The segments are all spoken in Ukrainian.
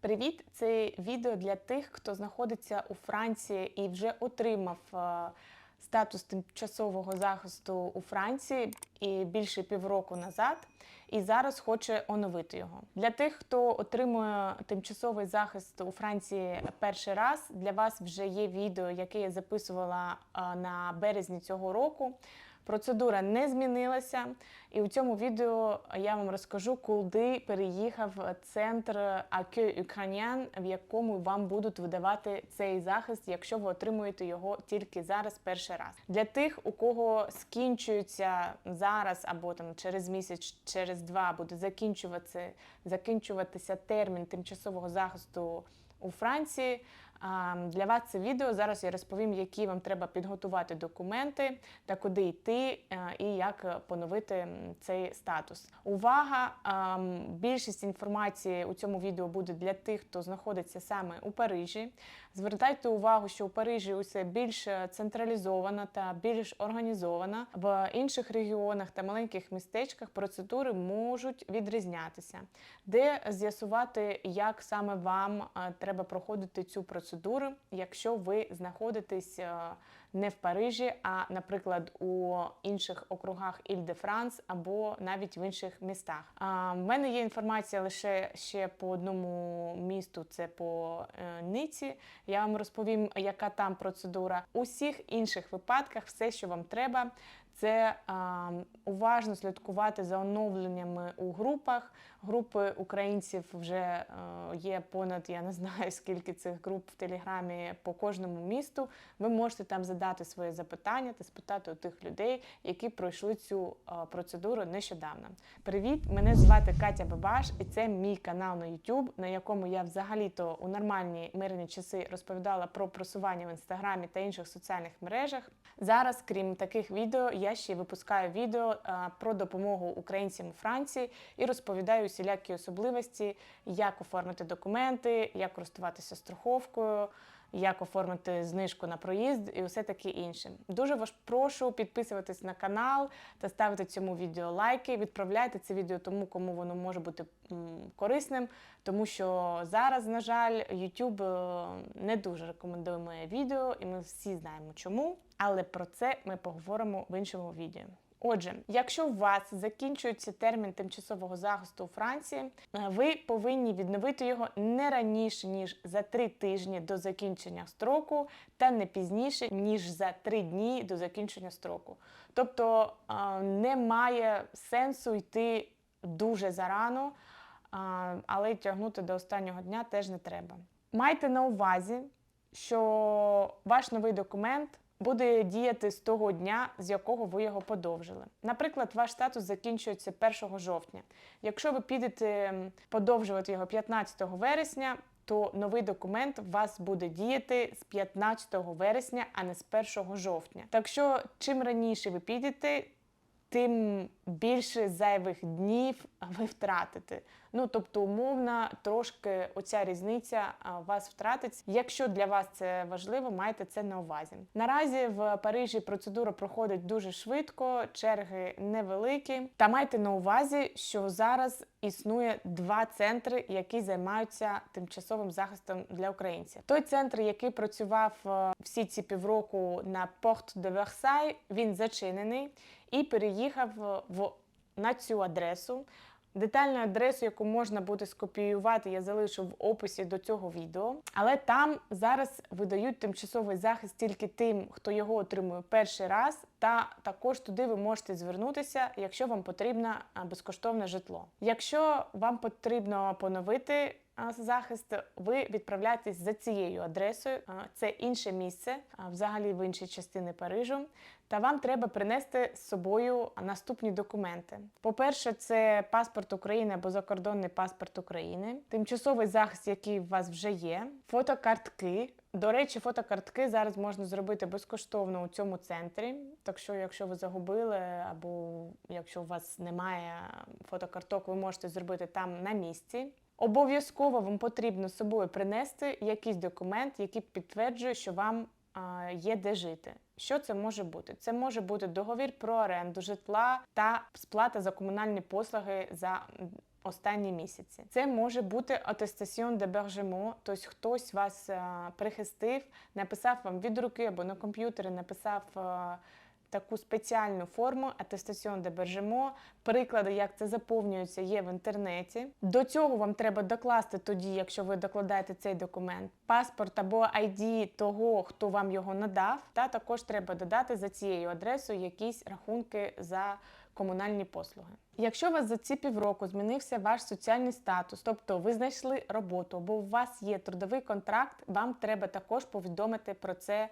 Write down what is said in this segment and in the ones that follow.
Привіт! Це відео для тих, хто знаходиться у Франції і вже отримав е, статус тимчасового захисту у Франції і більше півроку назад, і зараз хоче оновити його. Для тих, хто отримує тимчасовий захист у Франції перший раз, для вас вже є відео, яке я записувала е, на березні цього року. Процедура не змінилася, і у цьому відео я вам розкажу, куди переїхав центр Accueil Ukrainian, в якому вам будуть видавати цей захист, якщо ви отримуєте його тільки зараз, перший раз. Для тих, у кого скінчується зараз або там через місяць, через два буде закінчуватися, закінчуватися термін тимчасового захисту у Франції. Для вас це відео. Зараз я розповім, які вам треба підготувати документи та куди йти, е, і як поновити цей статус. Увага! Більшість інформації у цьому відео буде для тих, хто знаходиться саме у Парижі. Звертайте увагу, що у Парижі усе більш централізовано та більш організовано. В інших регіонах та маленьких містечках процедури можуть відрізнятися, де з'ясувати, як саме вам е, треба проходити цю процедуру, якщо ви знаходитесь е, не в Парижі, а, наприклад, у інших округах Іль-де-Франс або навіть в інших містах. В мене є інформація лише ще по одному місту, це по е, Ниці. Я вам розповім, яка там процедура. У всіх інших випадках все, що вам треба. Це а, уважно слідкувати за оновленнями у групах. Групи українців вже е, є понад я не знаю скільки цих груп в телеграмі по кожному місту. Ви можете там задати своє запитання та спитати у тих людей, які пройшли цю е, процедуру нещодавно. Привіт! Мене звати Катя Бабаш, і це мій канал на YouTube, на якому я взагалі-то у нормальні мирні часи розповідала про просування в інстаграмі та інших соціальних мережах. Зараз, крім таких відео, я ще випускаю відео про допомогу українцям у Франції і розповідаю усілякі особливості, як оформити документи, як користуватися страховкою. Як оформити знижку на проїзд і усе таке інше. Дуже вас прошу підписуватись на канал та ставити цьому відео лайки. Відправляйте це відео тому, кому воно може бути корисним, тому що зараз, на жаль, YouTube е, не дуже рекомендує моє відео, і ми всі знаємо чому. Але про це ми поговоримо в іншому відео. Отже, якщо у вас закінчується термін тимчасового захисту у Франції, е, ви повинні відновити його не раніше ніж за три тижні до закінчення строку, та не пізніше ніж за три дні до закінчення строку. Тобто е, немає сенсу йти дуже зарано, е, але тягнути до останнього дня теж не треба. Майте на увазі, що ваш новий документ буде діяти з того дня, з якого ви його подовжили. Наприклад, ваш статус закінчується 1 жовтня. Якщо ви підете подовжувати його 15 вересня, то новий документ у вас буде діяти з 15 вересня, а не з 1 жовтня. Так що, чим раніше ви підете, тим більше зайвих днів ви втратите. Ну тобто, умовно, трошки оця різниця вас втратить. Якщо для вас це важливо, майте це на увазі. Наразі в Парижі процедура проходить дуже швидко, черги невеликі. Та майте на увазі, що зараз існує два центри, які займаються тимчасовим захистом для українців. Той центр, який працював е, всі ці півроку на Порт де Версай, він зачинений і переїхав в на цю адресу. Детальну адресу, яку можна буде скопіювати, я залишу в описі до цього відео. Але там зараз видають тимчасовий захист тільки тим, хто його отримує перший раз, та також туди ви можете звернутися, якщо вам потрібно безкоштовне житло. Якщо вам потрібно поновити захист, ви відправляєтесь за цією адресою. Це інше місце, взагалі в іншій частині Парижу. Та вам треба принести з собою наступні документи. По-перше, це паспорт України або закордонний паспорт України, тимчасовий захист, який у вас вже є, фотокартки. До речі, фотокартки зараз можна зробити безкоштовно у цьому центрі. Так що, якщо ви загубили, або якщо у вас немає фотокарток, ви можете зробити там на місці. Обов'язково вам потрібно з собою принести якийсь документ, який підтверджує, що вам є де жити. Що це може бути? Це може бути договір про оренду житла та сплата за комунальні послуги за останні місяці. Це може бути атестаціон де бержемо, тобто хтось вас прихистив, написав вам від руки або на комп'ютері, написав. Таку спеціальну форму атестаціон де бержемо. Приклади, як це заповнюється, є в інтернеті. До цього вам треба докласти тоді, якщо ви докладаєте цей документ, паспорт або ID того, хто вам його надав. Та також треба додати за цією адресою якісь рахунки за комунальні послуги. Якщо у вас за ці півроку змінився ваш соціальний статус, тобто ви знайшли роботу або у вас є трудовий контракт, вам треба також повідомити про це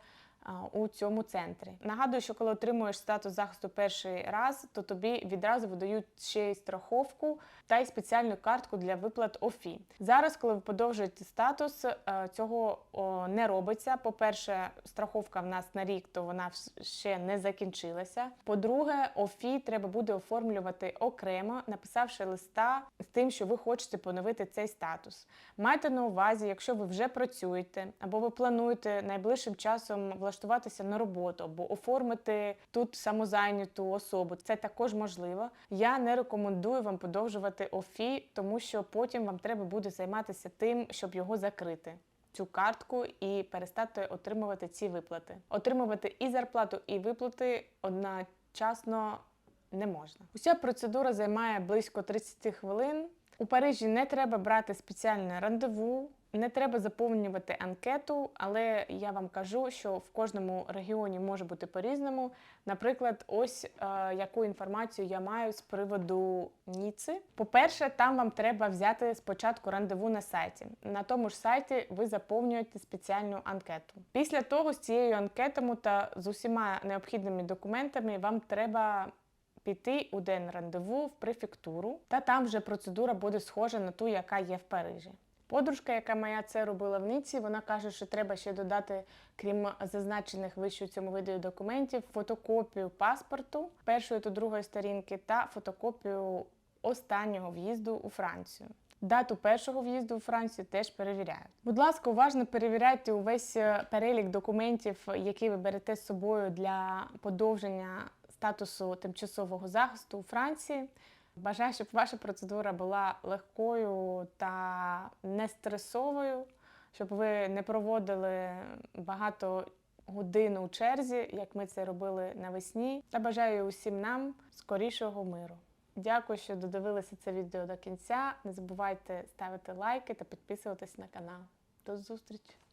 у цьому центрі. Нагадую, що коли отримуєш статус захисту перший раз, то тобі відразу видають ще й страховку та й спеціальну картку для виплат ОФІ. Зараз, коли ви подовжуєте статус, е, цього не робиться. По-перше, страховка в нас на рік, то вона ще не закінчилася. По-друге, ОФІ треба буде оформлювати окремо, написавши листа з тим, що ви хочете поновити цей статус. Майте на увазі, якщо ви вже працюєте або ви плануєте найближчим часом влаштуватися на роботу або оформити тут самозайняту особу, це також можливо. Я не рекомендую вам подовжувати ОФІ, тому що потім вам треба буде займатися тим, щоб його закрити. Цю картку і перестати отримувати ці виплати. Отримувати і зарплату, і виплати одночасно не можна. Уся процедура займає близько 30 хвилин. У Парижі не треба брати спеціальне рандеву, не треба заповнювати анкету, але я вам кажу, що в кожному регіоні може бути по-різному. Наприклад, ось е, яку інформацію я маю з приводу Ніци. По-перше, там вам треба взяти спочатку рандеву на сайті. На тому ж сайті ви заповнюєте спеціальну анкету. Після того з цією анкетою та з усіма необхідними документами вам треба піти у день рандеву в префектуру, та там вже процедура буде схожа на ту, яка є в Парижі. Подружка, яка моя це робила в Ніці, вона каже, що треба ще додати, крім зазначених вище у цьому відео документів, фотокопію паспорту першої та другої сторінки та фотокопію останнього в'їзду у Францію. Дату першого в'їзду у Францію теж перевіряють. Будь ласка, уважно перевіряйте увесь е, перелік документів, які ви берете з собою для подовження статусу тимчасового захисту у Франції. Бажаю, щоб ваша процедура була легкою та не стресовою, щоб ви не проводили багато годин у черзі, як ми це робили навесні. Та бажаю усім нам скорішого миру. Дякую, що додивилися це відео до кінця. Не забувайте ставити лайки та підписуватись на канал. До зустрічі!